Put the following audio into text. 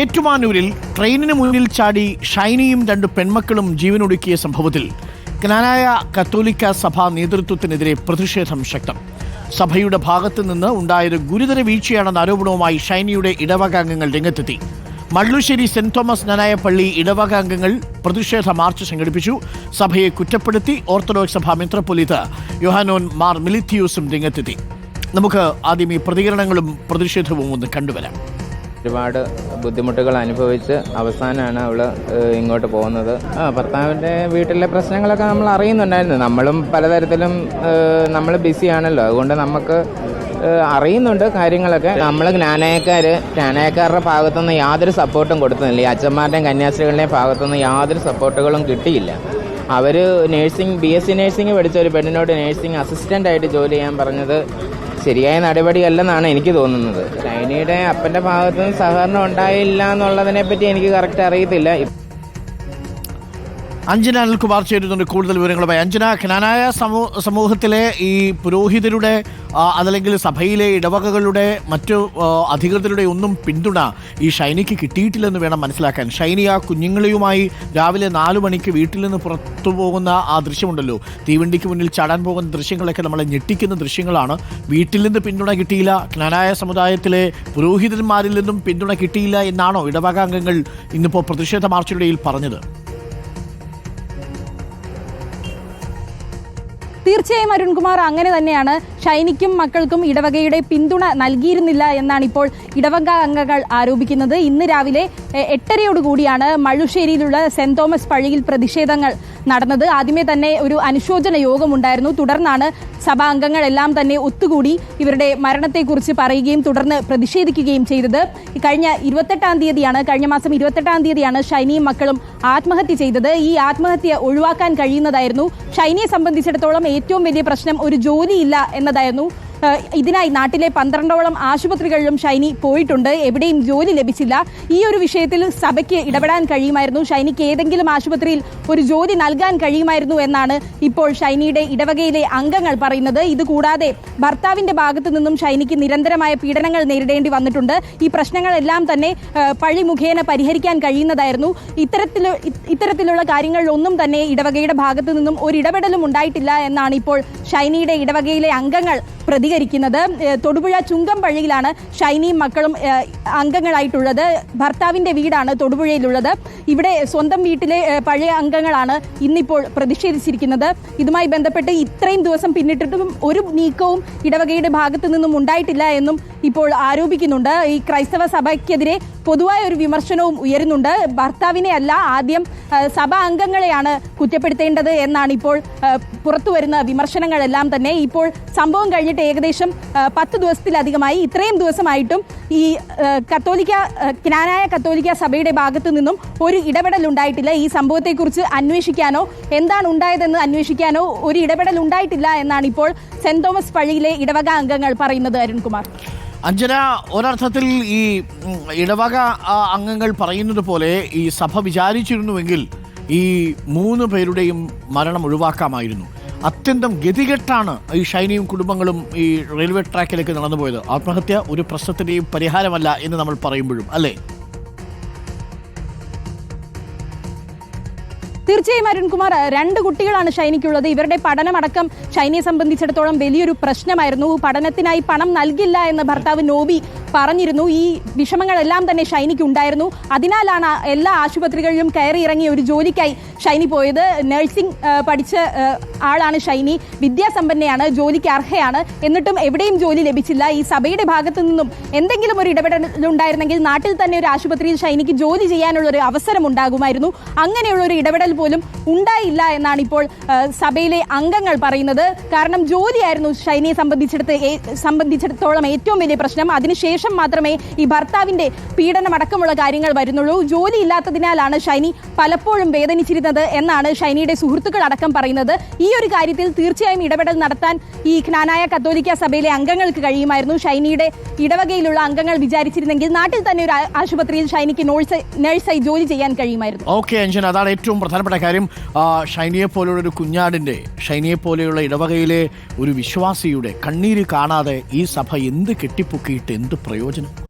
ഏറ്റുമാനൂരിൽ ട്രെയിനിന് മുന്നിൽ ചാടി ഷൈനിയും രണ്ട് പെൺമക്കളും ജീവനൊടുക്കിയ സംഭവത്തിൽ ക്നാനായ കത്തോലിക്ക സഭാ നേതൃത്വത്തിനെതിരെ പ്രതിഷേധം ശക്തം. സഭയുടെ ഭാഗത്തു നിന്ന് ഉണ്ടായത് ഗുരുതര വീഴ്ചയാണെന്ന ആരോപണവുമായി ഷൈനിയുടെ ഇടവകാംഗങ്ങൾ രംഗത്തെത്തി. മള്ളുശ്ശേരി സെന്റ് തോമസ് നനായ പള്ളി ഇടവക അംഗങ്ങൾ പ്രതിഷേധ മാർച്ച് സംഘടിപ്പിച്ചു. സഭയെ കുറ്റപ്പെടുത്തി ഓർത്തഡോക്സ് സഭ മെത്രോപൊലീത്ത യോഹാനോൻ മാർ മിലിത്തിയൂസും രംഗത്തെത്തി. നമുക്ക് ആദ്യം ഈ പ്രതികരണങ്ങളും പ്രതിഷേധവും ഒന്ന് കണ്ടുവരാം. ഒരുപാട് ബുദ്ധിമുട്ടുകൾ അനുഭവിച്ച് അവസാനമാണ് അവൾ ഇങ്ങോട്ട് പോകുന്നത്. ഭർത്താവിന്റെ വീട്ടിലെ പ്രശ്നങ്ങളൊക്കെ നമ്മൾ അറിയുന്നുണ്ടായിരുന്നു. നമ്മളും പലതരത്തിലും നമ്മൾ ബിസിയാണല്ലോ അതുകൊണ്ട് നമുക്ക് അറിയുന്നുണ്ട് കാര്യങ്ങളൊക്കെ. നമ്മൾ ജ്ഞാനയക്കാർ ജ്ഞാനയക്കാരുടെ ഭാഗത്തുനിന്ന് യാതൊരു സപ്പോർട്ടും കൊടുത്തുന്നില്ല ഈ അച്ഛന്മാരുടെയും കന്യാസ്ത്രീകളുടെയും ഭാഗത്തുനിന്ന് യാതൊരു സപ്പോർട്ടുകളും കിട്ടിയില്ല. അവർ nursing B S C nursing പഠിച്ച ഒരു പെണ്ണിനോട് നേഴ്സിംഗ് അസിസ്റ്റന്റായിട്ട് ജോലി ചെയ്യാൻ പറഞ്ഞത് ശരിയായ നടപടിയല്ലെന്നാണ് എനിക്ക് തോന്നുന്നത്. ചൈനയുടെ അപ്പന്റെ ഭാഗത്തുനിന്ന് സഹകരണം ഉണ്ടായില്ല എന്നുള്ളതിനെ പറ്റി എനിക്ക് കറക്റ്റ് അറിയത്തില്ല. അഞ്ജന അനിൽകുമാർ ചേരുന്നുണ്ട് കൂടുതൽ വിവരങ്ങളുമായി. അഞ്ജന ഖനാനായ സമൂ സമൂഹത്തിലെ ഈ പുരോഹിതരുടെ അതല്ലെങ്കിൽ സഭയിലെ ഇടവകകളുടെ മറ്റു അധികൃതരുടെ ഒന്നും പിന്തുണ ഈ ഷൈനിക്ക് കിട്ടിയിട്ടില്ലെന്ന് വേണം മനസ്സിലാക്കാൻ. ഷൈനി ആ കുഞ്ഞുങ്ങളെയുമായി രാവിലെ നാലു മണിക്ക് വീട്ടിൽ നിന്ന് പുറത്തു പോകുന്ന ആ ദൃശ്യമുണ്ടല്ലോ. തീവണ്ടിക്ക് മുന്നിൽ ചാടാൻ പോകുന്ന ദൃശ്യങ്ങളൊക്കെ നമ്മളെ ഞെട്ടിക്കുന്ന ദൃശ്യങ്ങളാണ്. വീട്ടിൽ നിന്ന് പിന്തുണ കിട്ടിയില്ല. ഖനാനായ സമുദായത്തിലെ പുരോഹിതന്മാരിൽ നിന്നും പിന്തുണ കിട്ടിയില്ല എന്നാണോ ഇടവക അംഗങ്ങൾ ഇന്നിപ്പോൾ പ്രതിഷേധ മാർച്ചിനിടയിൽ പറഞ്ഞത്? തീർച്ചയായും അരുൺകുമാർ അങ്ങനെ തന്നെയാണ് ഷൈനിക്കും മക്കൾക്കും ഇടവകയുടെ പിന്തുണ നൽകിയിരുന്നില്ല എന്നാണ് ഇപ്പോൾ ഇടവക അംഗങ്ങൾ ആരോപിക്കുന്നത്. ഇന്ന് രാവിലെ എട്ടരയോടുകൂടിയാണ് മഴുശ്ശേരിയിലുള്ള സെന്റ് തോമസ് പള്ളിയിൽ പ്രതിഷേധങ്ങൾ നടന്നത്. ആദ്യമേ തന്നെ ഒരു അനുശോചന യോഗമുണ്ടായിരുന്നു തുടർന്നാണ് സഭാ അംഗങ്ങളെല്ലാം തന്നെ ഒത്തുകൂടി ഇവരുടെ മരണത്തെക്കുറിച്ച് പറയുകയും തുടർന്ന് പ്രതിഷേധിക്കുകയും ചെയ്തത്. കഴിഞ്ഞ ഇരുപത്തെട്ടാം തീയതിയാണ് കഴിഞ്ഞ മാസം ഇരുപത്തെട്ടാം തീയതിയാണ് ഷൈനിയും മക്കളും ആത്മഹത്യ ചെയ്തത്. ഈ ആത്മഹത്യ ഒഴിവാക്കാൻ കഴിയുന്നതായിരുന്നു. ഷൈനിയെ സംബന്ധിച്ചിടത്തോളം ഏറ്റവും വലിയ പ്രശ്നം ഒരു ജോലിയില്ല എന്നതായിരുന്നു da Enu ഇതിനായി നാട്ടിലെ പന്ത്രണ്ടോളം ആശുപത്രികളിലും ഷൈനി പോയിട്ടുണ്ട്. എവിടെയും ജോലി ലഭിച്ചില്ല. ഈ ഒരു വിഷയത്തിൽ സഭയ്ക്ക് ഇടപെടാൻ കഴിയുമായിരുന്നു. ഷൈനിക്ക് ഏതെങ്കിലും ആശുപത്രിയിൽ ഒരു ജോലി നൽകാൻ കഴിയുമായിരുന്നു എന്നാണ് ഇപ്പോൾ ഷൈനിയുടെ ഇടവകയിലെ അംഗങ്ങൾ പറയുന്നത്. ഇതുകൂടാതെ ഭർത്താവിന്റെ ഭാഗത്തു നിന്നും ഷൈനിക്ക് നിരന്തരമായ പീഡനങ്ങൾ നേരിടേണ്ടി വന്നിട്ടുണ്ട്. ഈ പ്രശ്നങ്ങളെല്ലാം തന്നെ പഴി മുഖേന പരിഹരിക്കാൻ കഴിയുന്നതായിരുന്നു. ഇത്തരത്തിൽ ഇത്തരത്തിലുള്ള കാര്യങ്ങളിലൊന്നും തന്നെ ഇടവകയുടെ ഭാഗത്തു നിന്നും ഒരു ഇടപെടലും ഉണ്ടായിട്ടില്ല എന്നാണ് ഇപ്പോൾ ഷൈനിയുടെ ഇടവകയിലെ അംഗങ്ങൾ പ്രതികരിക്കുന്നത്. തൊടുപുഴ ചുങ്കം പള്ളിയിലാണ് ഷൈനിയും മക്കളും അംഗങ്ങളായിട്ടുള്ളത്. ഭർത്താവിന്റെ വീടാണ് തൊടുപുഴയിലുള്ളത്. ഇവിടെ സ്വന്തം വീട്ടിലെ പഴയ അംഗങ്ങളാണ് ഇന്നിപ്പോൾ പ്രതിഷേധിച്ചിരിക്കുന്നത്. ഇതുമായി ബന്ധപ്പെട്ട് ഇത്രയും ദിവസം പിന്നിട്ടിട്ടും ഒരു നീക്കവും ഇടവകയുടെ ഭാഗത്തു നിന്നും ഉണ്ടായിട്ടില്ല എന്നും ഇപ്പോൾ ആരോപിക്കുന്നുണ്ട്. ഈ ക്രൈസ്തവ സഭയ്ക്കെതിരെ പൊതുവായ ഒരു വിമർശനവും ഉയരുന്നുണ്ട്. ഭർത്താവിനെ അല്ല ആദ്യം സഭാ അംഗങ്ങളെയാണ് കുറ്റപ്പെടുത്തേണ്ടത് എന്നാണ് ഇപ്പോൾ പുറത്തു വരുന്ന വിമർശനങ്ങളെല്ലാം തന്നെ. ഇപ്പോൾ സംഭവം കഴിഞ്ഞിട്ട് ഏകദേശം പത്ത് ദിവസത്തിലധികമായി ഇത്രയും ദിവസമായിട്ടും ഈ കത്തോലിക്ക ജ്ഞാനായ കത്തോലിക്ക സഭയുടെ ഭാഗത്തു നിന്നും ഒരു ഇടപെടൽ ഉണ്ടായിട്ടില്ല. ഈ സംഭവത്തെക്കുറിച്ച് അന്വേഷിക്കാനോ എന്താണ് ഉണ്ടായതെന്ന് അന്വേഷിക്കാനോ ഒരു ഇടപെടൽ ഉണ്ടായിട്ടില്ല എന്നാണ് ഇപ്പോൾ സെന്റ് തോമസ് പള്ളിയിലെ ഇടവക അംഗങ്ങൾ പറയുന്നത് അരുൺകുമാർ. അഞ്ജന ഒരർത്ഥത്തിൽ ഈ ഇടവക അംഗങ്ങൾ പറയുന്നത് പോലെ ഈ സഭ വിചാരിച്ചിരുന്നുവെങ്കിൽ ഈ മൂന്ന് പേരുടെയും മരണം ഒഴിവാക്കാമായിരുന്നു. അത്യന്തം ഗതികെട്ടാണ് ഈ ഷൈനിയും കുടുംബങ്ങളും ഈ റെയിൽവേ ട്രാക്കിലേക്ക് നടന്നുപോയത്. ആത്മഹത്യ ഒരു പ്രശ്നത്തിന്റെയും പരിഹാരമല്ല എന്ന് നമ്മൾ പറയുമ്പോഴും അല്ലേ? തീർച്ചയായും അരുൺകുമാർ രണ്ട് കുട്ടികളാണ് ഷൈനിക്കുള്ളത്. ഇവരുടെ പഠനമടക്കം ഷൈനിയെ സംബന്ധിച്ചിടത്തോളം വലിയൊരു പ്രശ്നമായിരുന്നു. പഠനത്തിനായി പണം നൽകില്ല എന്ന് ഭർത്താവ് നോബി പറഞ്ഞിരുന്നു ഈ വിഷമങ്ങളെല്ലാം തന്നെ ഷൈനിക്ക് ഉണ്ടായിരുന്നു. അതിനാലാണ് എല്ലാ ആശുപത്രികളിലും കയറി ഇറങ്ങി ഒരു ജോലിക്കായി ഷൈനി പോയത്. നഴ്സിംഗ് പഠിച്ച ആളാണ് ഷൈനി. വിദ്യാസമ്പന്നയാണ് ജോലിക്ക് അർഹയാണ്. എന്നിട്ടും എവിടെയും ജോലി ലഭിച്ചില്ല. ഈ സഭയുടെ ഭാഗത്തു നിന്നും എന്തെങ്കിലും ഒരു ഇടപെടലുണ്ടായിരുന്നെങ്കിൽ നാട്ടിൽ തന്നെ ഒരു ആശുപത്രിയിൽ ഷൈനിക്ക് ജോലി ചെയ്യാനുള്ള ഒരു അവസരം ഉണ്ടാകുമായിരുന്നു. അങ്ങനെയുള്ള ഒരു ഇടപെടൽ പോലും ഉണ്ടായില്ല എന്നാണ് ഇപ്പോൾ സഭയിലെ അംഗങ്ങൾ പറയുന്നത്. കാരണം ജോലിയായിരുന്നു ഷൈനിയെ സംബന്ധിച്ചിടത്ത് സംബന്ധിച്ചിടത്തോളം ഏറ്റവും വലിയ പ്രശ്നം. അതിനുശേഷം മാത്രമേ ഈ ഭർത്താവിന്റെ പീഡനമടക്കമുള്ള കാര്യങ്ങൾ വരുന്നുള്ളൂ. ജോലി ഇല്ലാത്തതിനാലാണ് ഷൈനി പലപ്പോഴും വേദനിച്ചിരുന്നത് എന്നാണ് ഷൈനിയുടെ സുഹൃത്തുക്കൾ അടക്കം പറയുന്നത്. ഈ ഒരു കാര്യത്തിൽ തീർച്ചയായും ഇടപെടൽ നടത്താൻ ഈ ജ്ഞാനായ കത്തോലിക്ക സഭയിലെ അംഗങ്ങൾക്ക് കഴിയുമായിരുന്നു. ഷൈനിയുടെ ഇടവകയിലുള്ള അംഗങ്ങൾ വിചാരിച്ചിരുന്നെങ്കിൽ നാട്ടിൽ തന്നെ ഒരു ആശുപത്രിയിൽ ഷൈനിക്ക് നോഴ്സ് നഴ്സായി ജോലി ചെയ്യാൻ കഴിയുമായിരുന്നു. ഓക്കെ അഞ്ജന അതാണ് ഏറ്റവും പ്രധാനപ്പെട്ട കാര്യം. ഷൈനിയെ പോലെയുള്ള ഒരു കുഞ്ഞാടിന്റെ ഷൈനിയെ പോലെയുള്ള ഇടവകയിലെ ഒരു വിശ്വാസിയുടെ കണ്ണീര് കാണാതെ ഈ സഭ എന്ത് കെട്ടിപ്പൊക്കിയിട്ട് എന്ത് പ്രയോജനം.